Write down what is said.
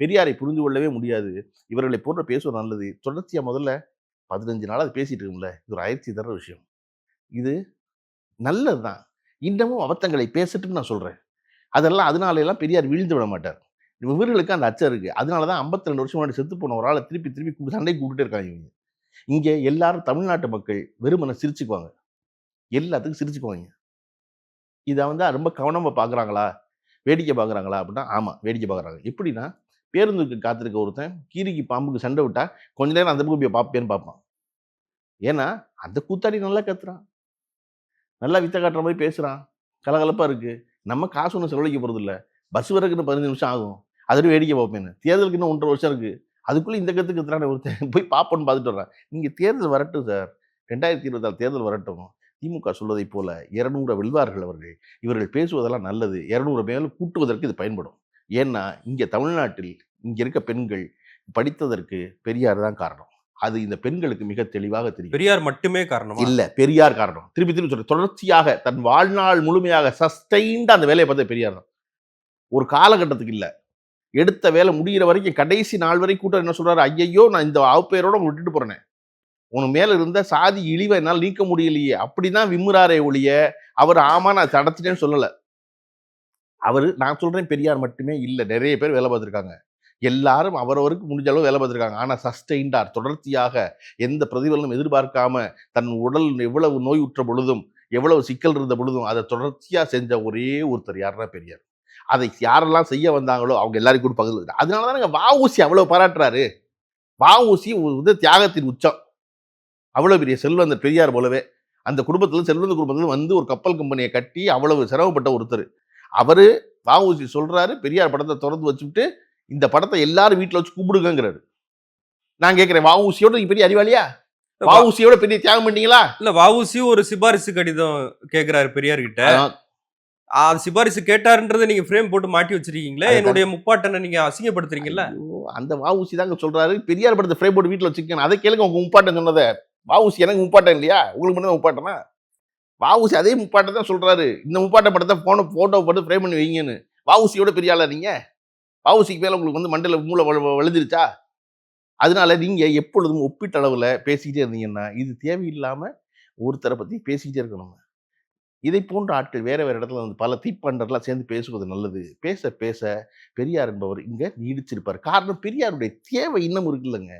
பெரியாரை புரிந்து கொள்ளவே முடியாது. இவர்களை போன்ற பேசுவது நல்லது. தொடர்ச்சியாக முதல்ல பதினஞ்சு நாள் அது பேசிட்டு இருக்கும்ல. இது ஒரு ஆயிரத்தி தர விஷயம். இது நல்லது தான். இன்னமும் அபத்தங்களை பேசட்டுன்னு நான் சொல்கிறேன் அதெல்லாம் அதனால எல்லாம் பெரியார் வீழ்ந்து விட மாட்டார். இவர்களுக்கு அந்த அச்சம் இருக்குது அதனால தான் ஐம்பத்தி ரெண்டு வருஷம் முன்னாடி செத்து போன ஒரு ஆளை திருப்பி திருப்பி கூப்பிட்டு சண்டை கூப்பிட்டு இருக்காங்க இவங்க. இங்கே எல்லாரும் தமிழ்நாட்டு மக்கள் வெறுமனை சிரிச்சுக்குவாங்க. எல்லாத்துக்கும் சிரிச்சுக்குவாங்க. இதை வந்து ரொம்ப கவனமாக பார்க்குறாங்களா? வேடிக்கை பார்க்குறாங்களா? அப்படின்னா ஆமாம் வேடிக்கை பார்க்குறாங்க. எப்படின்னா பேருந்துக்கு காத்திருக்க ஒருத்தன் கீரிக்கு பாம்புக்கு சண்டை விட்டா கொஞ்ச நேரம் அந்த பக்கம் போய் பார்ப்பேன்னு பார்ப்பான். ஏன்னா அந்த கூத்தாடி நல்லா கத்துறான். நல்லா வித்த காட்டுற மாதிரி பேசுகிறான் கலகலப்பாக இருக்குது நம்ம காசு ஒன்றும் செலவழிக்க போகிறது இல்லை. பஸ் வரக்குன்னு பதினஞ்சு நிமிஷம் ஆகும். அதோட வேடிக்கை பார்ப்பேன்னு தேர்தலுக்கு இன்னும் ஒன்றரை வருஷம் இருக்கு. அதுக்குள்ளே இந்த கற்றுக்கு கத்துறானே ஒருத்தன். போய் பார்ப்போன்னு பார்த்துட்டு வர்றான். நீங்கள் தேர்தல் வரட்டும் சார் ரெண்டாயிரத்தி இருபத்தாறு தேர்தல் வரட்டும். திமுக சொல்வதைப் போல இரநூறு வெல்வார்கள் அவர்கள். இவர்கள் பேசுவதெல்லாம் நல்லது. இரநூறு மேலும் கூட்டுவதற்கு இது பயன்படும். ஏன்னா இங்கே தமிழ்நாட்டில் இங்கே இருக்க பெண்கள் படித்ததற்கு பெரியார் தான் காரணம். அது இந்த பெண்களுக்கு மிக தெளிவாக தெரியும். பெரியார் மட்டுமே காரணமா? இல்ல பெரியார் காரணம். திருப்பி திருப்பி சொல்றேன். தொடர்ச்சியாக தன் வாழ்நாள் முழுமையாக சஸ்டைன்ட் அந்த வேலையை பார்த்தது பெரியார் தான். ஒரு காலகட்டத்துக்கு இல்ல. எடுத்த வேலை முடிகிற வரைக்கும் கடைசி நாள் வரை கூட்டம் என்ன சொல்றாரு? ஐயையோ நான் இந்த உங்களை விட்டுட்டு போறேனே. உனக்கு மேல இருந்த சாதி இழிவை என்னால் நீக்க முடியலையே. அப்படிதான் விம்முறாரே ஒழிய அவர் ஆமா நான் தடச்சிட்டேன்னு சொல்லல. அவர் நான் சொல்கிறேன் பெரியார் மட்டுமே இல்லை நிறைய பேர் வேலை பார்த்துருக்காங்க. எல்லாரும் அவரவருக்கு முடிஞ்ச அளவு வேலை பார்த்துருக்காங்க. ஆனால் சஸ்டெயின்டார் தொடர்ச்சியாக எந்த பிரதிபலனும் எதிர்பார்க்காம தன் உடல் எவ்வளவு நோய் உற்ற பொழுதும் எவ்வளவு சிக்கல் இருந்த பொழுதும் அதை தொடர்ச்சியாக செஞ்ச ஒரே ஒருத்தர் யாருன்னா பெரியார். அதை யாரெல்லாம் செய்ய வந்தாங்களோ அவங்க எல்லாருக்கும் கூட பகிர்ந்து அதனால தானே வஉசி அவ்வளோ பாராட்டுறாரு. வஉசி வந்து தியாகத்தின் உச்சம். அவ்வளோ பெரிய செல்வந்த பெரியார் போலவே. அந்த குடும்பத்தில் செல்வந்த குடும்பத்தில் வந்து ஒரு கப்பல் கம்பெனியை கட்டி அவ்வளவு சிரமப்பட்ட ஒருத்தர். அவரு வஉசி சொல்றாரு பெரியார் படத்தை திறந்து வச்சுட்டு இந்த படத்தை எல்லாரும் வீட்டுல வச்சு கும்பிடுங்கிறாரு நான் கேட்கிறேன் வஉசியோட நீங்க பெரிய அறிவாளியா? வஉசியோட பெரிய தியாகம் பண்ணீங்களா? இல்ல வவுசி ஒரு சிபாரிசு கடிதம் கேக்குறாரு பெரியார் கிட்ட அது சிபாரிசு கேட்டாருன்றதை நீங்க ஃப்ரேம் போட்டு மாட்டி வச்சிருக்கீங்களே. என்னுடைய முப்பாட்டனை நீங்க அசிங்கப்படுத்துறீங்கல்ல? அந்த வஉசி தாங்க சொல்றாரு. பெரியார் படத்தை ஃப்ரேம் போட்டு வீட்டுல வச்சுக்கணும் அதை கேளுங்க உங்க முப்பாட்டம் சொன்னதை. வஉசி எனக்கு முப்பாட்டம் இல்லையா? உங்களுக்கு மட்டும் தான் வாவுசி அதே முப்பாட்டை தான் சொல்கிறாரு இந்த முப்பாட்டை படத்தை ஃபோனை ஃபோட்டோ போட்டு ஃப்ரேம் பண்ணி வைங்கன்னு. வாவுசியோட பெரிய ஆளா நீங்கள் வாவுசிக்கு மேலே உங்களுக்கு வந்து மண்டல மூளை வழுதிருச்சா அதனால நீங்கள் எப்பொழுதும் ஒப்பீட்டளவில் பேசிக்கிட்டே இருந்தீங்கன்னா இது தேவையில்லாமல் ஒருத்தரை பற்றி பேசிக்கிட்டே இருக்கணும் இதை போன்ற ஆட்கள் வேறு வேற இடத்துல வந்து பல தீப்பண்டர்லாம் சேர்ந்து பேசுவது நல்லது. பேச பேச பெரியார் என்பவர் இங்கே நீடிச்சிருப்பார். காரணம் பெரியாருடைய தேவை இன்னும் இருக்குல்லங்க.